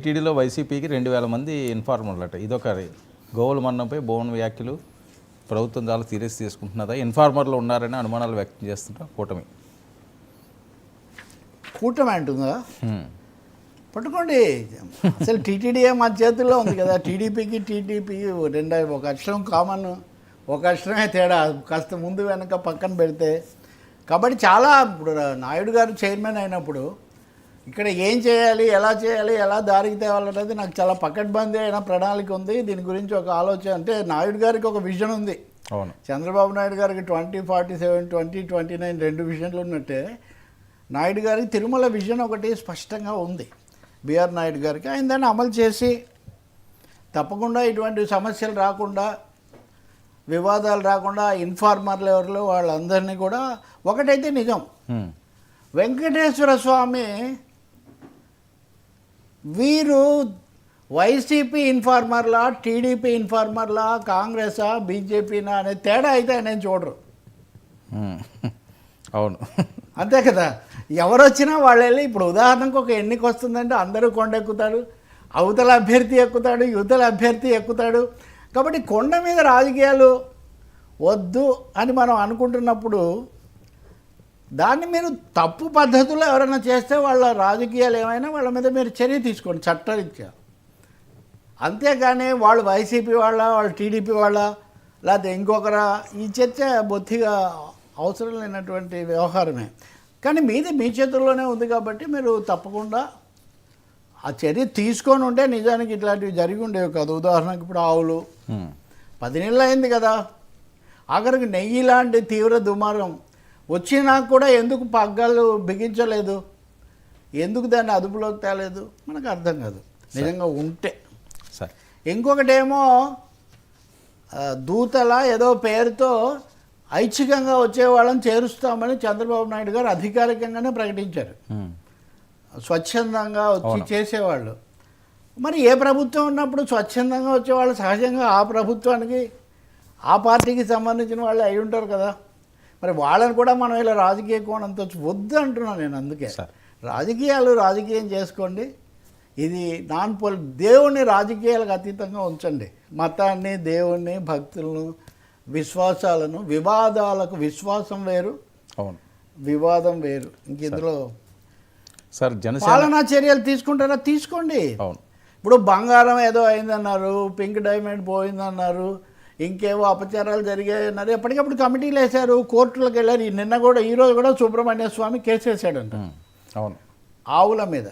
టీడీలో వైసీపీకి రెండు వేల మంది ఇన్ఫార్మర్లు అట ఇదొక గోవుల మన్నంపై భువన్ వ్యాఖ్యలు ప్రభుత్వం చాలా సీరియస్ తీసుకుంటున్నదా? ఇన్ఫార్మర్లు ఉన్నారని అనుమానాలు వ్యక్తం చేస్తుంటా కూటమి. కూటమి అంటుందా. పట్టుకోండి. అసలు టీటీడీ మా చేతుల్లో ఉంది కదా? టీడీపీకి టీడీపీకి రెండు ఒక అక్షరం కామన్ ఒక అక్షరమే తేడా. కాస్త ముందు వెనక పక్కన పెడితే. కాబట్టి చాలా ఇప్పుడు నాయుడు గారు చైర్మన్ అయినప్పుడు ఇక్కడ ఏం చేయాలి ఎలా చేయాలి ఎలా దారికి తేవాలనేది నాకు చాలా పకడ్బందీ అయిన ప్రణాళిక ఉంది. దీని గురించి ఒక ఆలోచన అంటే నాయుడు గారికి ఒక విజన్ ఉంది. అవును. చంద్రబాబు నాయుడు గారికి twenty forty seven twenty twenty nine రెండు విజన్లు ఉన్నట్టే నాయుడు గారికి తిరుమల విజన్ ఒకటి స్పష్టంగా ఉంది. బిఆర్ నాయుడు గారికి ఆయన దాన్ని అమలు చేసి తప్పకుండా ఇటువంటి సమస్యలు రాకుండా వివాదాలు రాకుండా ఇన్ఫార్మర్లు ఎవరిలో వాళ్ళందరినీ కూడా ఒకటైతే నిజం. వెంకటేశ్వర స్వామి వీరు వైసీపీ ఇన్ఫార్మర్లా టీడీపీ ఇన్ఫార్మర్లా కాంగ్రెసా బీజేపీనా అనే తేడా అయితే నేను చూడరు. అవును. అంతే కదా. ఎవరు వచ్చినా వాళ్ళు వెళ్ళి ఇప్పుడు ఉదాహరణకు ఒక ఎన్నిక వస్తుందంటే అందరూ కొండ ఎక్కుతాడు అవతల అభ్యర్థి ఎక్కుతాడు యువతల అభ్యర్థి ఎక్కుతాడు. కాబట్టి కొండ మీద రాజకీయాలు వద్దు అని మనం అనుకుంటున్నప్పుడు దాన్ని మీరు తప్పు పద్ధతిలో ఎవరైనా చేస్తే వాళ్ళ రాజకీయాలు ఏమైనా వాళ్ళ మీద మీరు చర్య తీసుకోండి చట్టరీత్యా. అంతేగాని వాళ్ళు వైసీపీ వాళ్ళ వాళ్ళు టీడీపీ వాళ్ళ లేకపోతే ఇంకొకరా ఈ చర్చ బొత్తిగా అవసరం లేనటువంటి వ్యవహారమే. కానీ మీది మీ చేతుల్లోనే ఉంది కాబట్టి మీరు తప్పకుండా ఆ చర్య తీసుకొని ఉంటే నిజానికి ఇట్లాంటివి జరిగి ఉండేవి కాదు. ఉదాహరణకు ఇప్పుడు ఆవులు. పది నెలలు అయింది కదా. ఆఖరికి నెయ్యి లాంటి తీవ్ర దుమారం వచ్చినా కూడా ఎందుకు పగ్గాలు బిగించలేదు? ఎందుకు దాన్ని అదుపులోకి తేలేదు? మనకు అర్థం కాదు. నిజంగా ఉంటే. సరే. ఇంకొకటేమో ఆ, దూతల ఏదో పేరుతో ఐచ్ఛికంగా వచ్చే వాళ్ళని చేరుస్తామని చంద్రబాబు నాయుడు గారు అధికారికంగానే ప్రకటించారు. స్వచ్ఛందంగా వచ్చి. చేసేవాళ్ళు. మరి ఏ ప్రభుత్వం ఉన్నప్పుడు స్వచ్ఛందంగా వచ్చేవాళ్ళు సహజంగా ఆ ప్రభుత్వానికి ఆ పార్టీకి సంబంధించిన వాళ్ళు అయి ఉంటారు కదా. మరి వాళ్ళని కూడా మనం ఇలా రాజకీయ కోణంతో వద్దు అంటున్నాను నేను అందుకే. రాజకీయాలు రాజకీయం చేసుకోండి. ఇది నాన్ పొలి దేవుణ్ణి రాజకీయాలకు అతీతంగా ఉంచండి. మతాన్ని దేవుణ్ణి భక్తులను విశ్వాసాలను వివాదాలకు విశ్వాసం వేరు. అవును. వివాదం వేరు. ఇంక ఇందులో సార్ జనసేన చర్యలు తీసుకుంటారా? తీసుకోండి. అవును. ఇప్పుడు బంగారం ఏదో అయిందన్నారు పింక్ డైమండ్ పోయిందన్నారు ఇంకేవో అపచారాలు జరిగాయన్నారు. ఎప్పటికప్పుడు కమిటీలు వేశారు కోర్టులకు వెళ్ళారు. నిన్న కూడా ఈ రోజు కూడా సుబ్రహ్మణ్య స్వామి కేసు వేసాడంట హ్మ్. అవును. ఆవుల మీద.